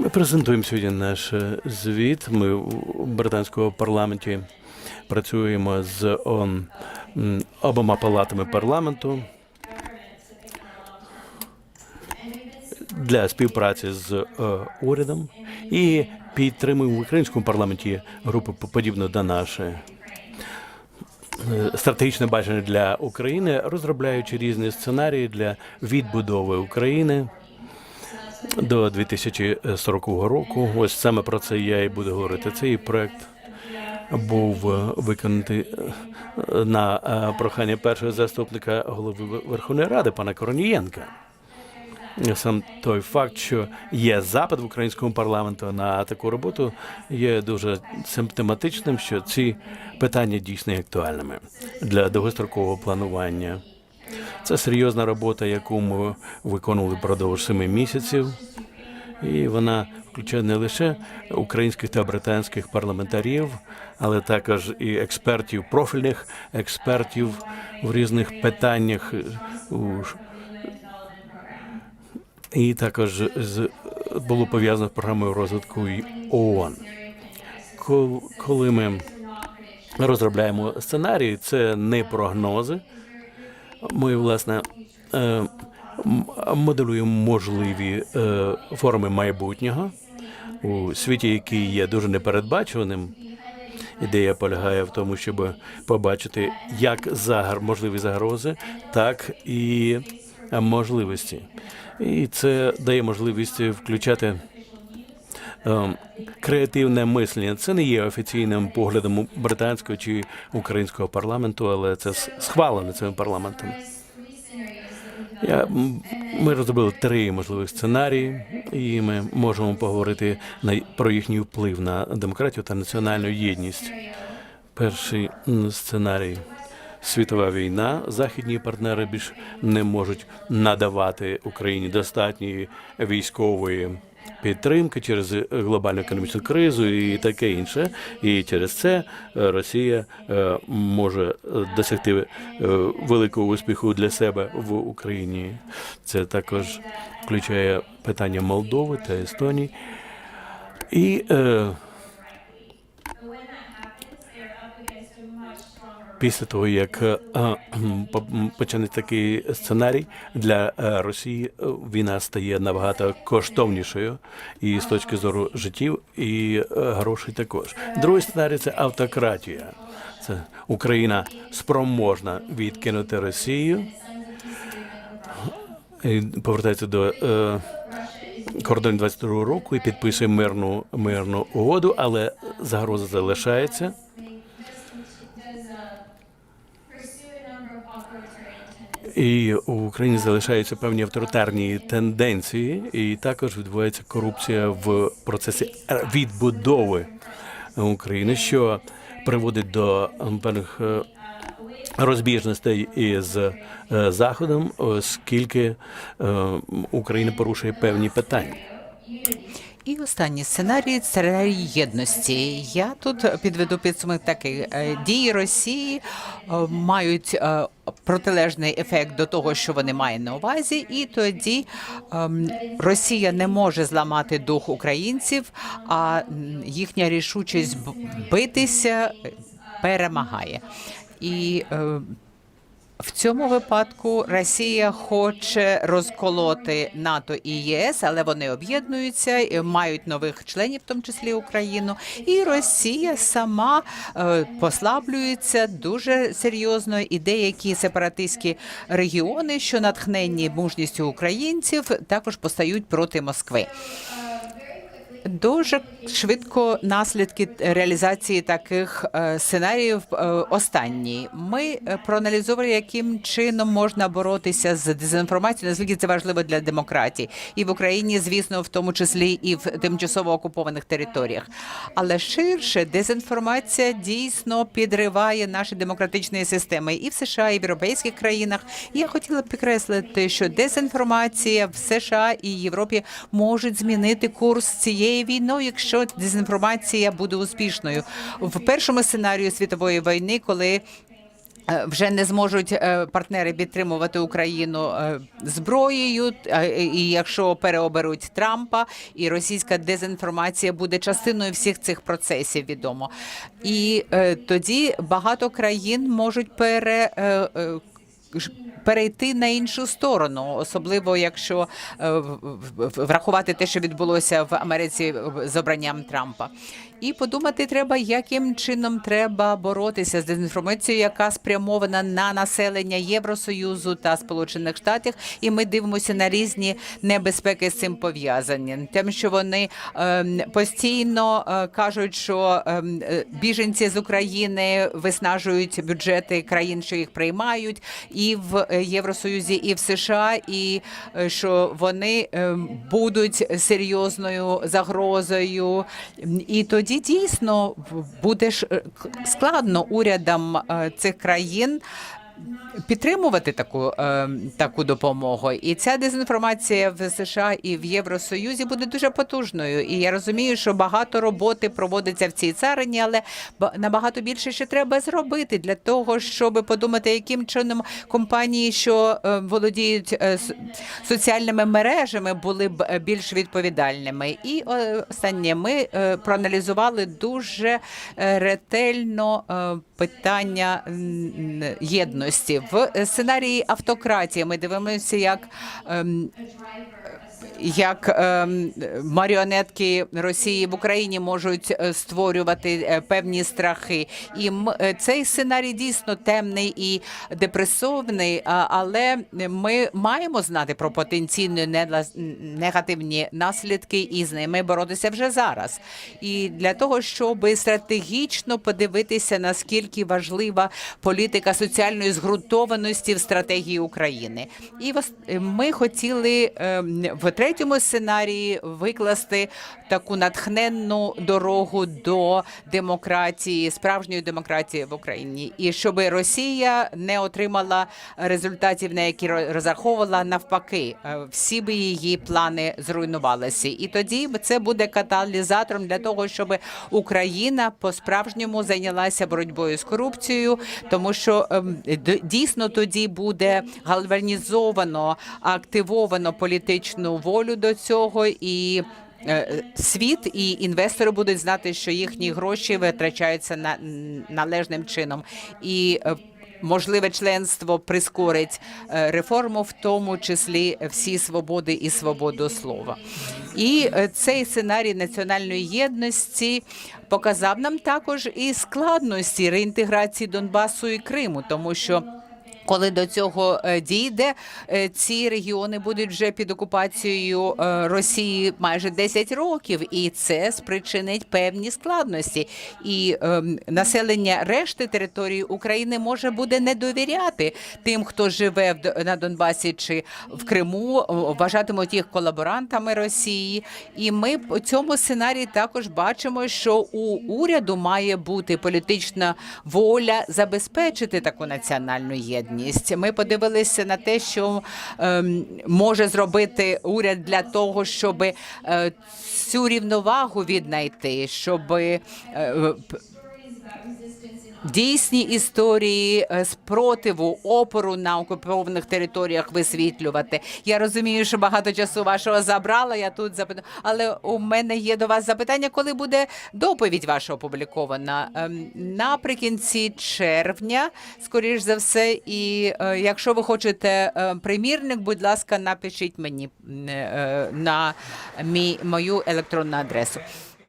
Ми презентуємо сьогодні наш е, звіт. Ми у британському парламенті працюємо з он, обома палатами парламенту для співпраці з е, урядом і підтримуємо в українському парламенті групу подібну до нашої. Стратегічне бачення для України, розробляючи різні сценарії для відбудови України до 2040 року. Ось саме про це я і буду говорити. Цей проект був е, виконаний е, на е, прохання першого заступника голови Верховної Ради пана Коронієнка. Сам той факт, що є запит в українському парламенту на таку роботу, є дуже симптоматичним, що ці питання дійсно актуальними для довгострокового планування. Це серйозна робота, яку ми виконували впродовж семи місяців, і вона включає не лише українських та британських парламентарів, але також і експертів, профільних експертів в різних питаннях. І також з було пов'язано з програмою розвитку ООН. Коли ми розробляємо сценарії, це не прогнози. Ми, власне, е, моделюємо можливі е, форми майбутнього у світі, який є дуже непередбачуваним. Ідея полягає в тому, щоб побачити як загр, можливі загрози, так і е, можливості. І це дає можливість включати креативне мислення. Це не є офіційним поглядом британського чи українського парламенту, але це с- схвалено цим парламентом. Я, ми розробили три можливих сценарії, і ми можемо поговорити на, про їхній вплив на демократію та національну єдність. Перший сценарій світова війна. Західні партнери більш не можуть надавати Україні достатньої військової підтримки через глобальну економічну кризу і таке інше. І через це е, Росія е, може е, досягти е, великого успіху для себе в Україні. Це також включає питання Молдови та Естонії. І після того, як е, м, по- м, почне такий сценарій для е, Росії, е, війна стає набагато коштовнішою і з точки зору життів, і е, грошей також. Другий сценарій це автократія. Це Україна спроможна відкинути Росію. Повертається до е, кордонів 22 року і підписує мирну мирну угоду, але загроза залишається. І у Україні залишаються певні авторитарні тенденції, і також відбувається корупція в процесі відбудови України, що приводить до ем, певних е, розбіжностей із е, Заходом, оскільки е, Україна порушує певні питання. І останній сценарій сценарій єдності. Я тут підведу підсумок такий Е, дії Росії е, мають е, протилежний ефект до того, що вони мають на увазі, і тоді ем, Росія не може зламати дух українців, а їхня рішучість битися перемагає. І в цьому випадку Росія хоче розколоти НАТО і ЄС, але вони об'єднуються, мають нових членів, в тому числі Україну. І Росія сама е, послаблюється дуже серйозно. І деякі сепаратистські регіони, що натхненні мужністю українців, також постають проти Москви. Дуже швидко наслідки реалізації таких е, сценаріїв е, останні. Ми е, проаналізували, яким чином можна боротися з дезінформацією, наскільки це важливо для демократії, і в Україні, звісно, в тому числі і в тимчасово окупованих територіях. Але ширше дезінформація дійсно підриває наші демократичні системи і в США, і в європейських країнах. І я хотіла б підкреслити, що дезінформація в США і Європі можуть змінити курс цієї війни, якщо дезінформація буде успішною. В першому сценарію світової війни, коли е, вже не зможуть е, партнери підтримувати Україну е, зброєю. І якщо переоберуть Трампа, і російська дезінформація буде частиною всіх цих процесів, відомо. І тоді багато країн можуть пере. Перейти на іншу сторону, особливо якщо е, врахувати те, що відбулося в Америці з обранням Трампа, і подумати треба, яким чином треба боротися з дезінформацією, яка спрямована на населення Євросоюзу та Сполучених Штатів. І ми дивимося на різні небезпеки з цим пов'язані. Тим, що вони ем, постійно е, кажуть, що ем, е, біженці з України виснажують бюджети країн, що їх приймають, і в е, Євросоюзі, і в США, і що вони ем, будуть серйозною загрозою. І тоді дійсно в- буде е, складно урядам е, цих країн. Підтримувати таку е, таку допомогу, і ця дезінформація в США і в Євросоюзі буде дуже потужною. І я розумію, що багато роботи проводиться в цій царині, але ба- набагато більше ще треба зробити для того, щоб подумати, яким чином компанії, що е, володіють е, соціальними мережами, були б е, більш відповідальними. І е, останнє ми е, проаналізували дуже е, ретельно е, питання єдності в сценарії автократії. Ми дивимося, як. Як ем, маріонетки Росії в Україні можуть е, створювати е, певні страхи, і е, цей сценарій дійсно темний і депресивний, а- але ми маємо знати про потенційні негативні наслідки і з ними боротися вже зараз. І для того, щоб стратегічно подивитися, наскільки важлива політика соціальної згуртованості в стратегії України, і ми хотіли ем, третьому сценарії викласти таку натхненну дорогу до демократії, справжньої демократії в Україні, і щоб Росія не отримала результатів, на які ро- розраховувала навпаки, е, всі би її плани зруйнувалися. І тоді це буде каталізатором для того, щоб Україна по справжньому зайнялася боротьбою з корупцією, тому що ем, дійсно тоді буде гальванізовано, активовано політичну волю до цього і. е, Світ і інвестори будуть знати, що їхні гроші витрачаються на належним чином, і е, можливе членство прискорить е, реформу, в тому числі всі свободи і свободу слова. І цей сценарій національної єдності показав нам також і складності реінтеграції Донбасу і Криму, тому що. Коли до цього е, дійде, е, ці регіони будуть вже під окупацією е, Росії майже 10 років, і це спричинить певні складності. І ем, населення решти території України може буде не довіряти тим, хто живе на Донбасі чи в Криму, вважатимуть їх колаборантами Росії. І ми по цьому сценарії також бачимо, що у уряду має бути політична воля забезпечити таку національну єдність. Ми подивилися на те, що ем, може зробити уряд для того, щоб е, цю рівновагу віднайти, щоб е, Дійсні історії е, спротиву опору на окупованих територіях висвітлювати. Я розумію, що багато часу вашого забрала. Я тут запитаю, але у мене є до вас запитання, коли буде доповідь ваша опублікована Ем, наприкінці червня, скоріш за все. І е, якщо ви хочете е, примірник, будь ласка, напишіть мені на мій мою електронну адресу.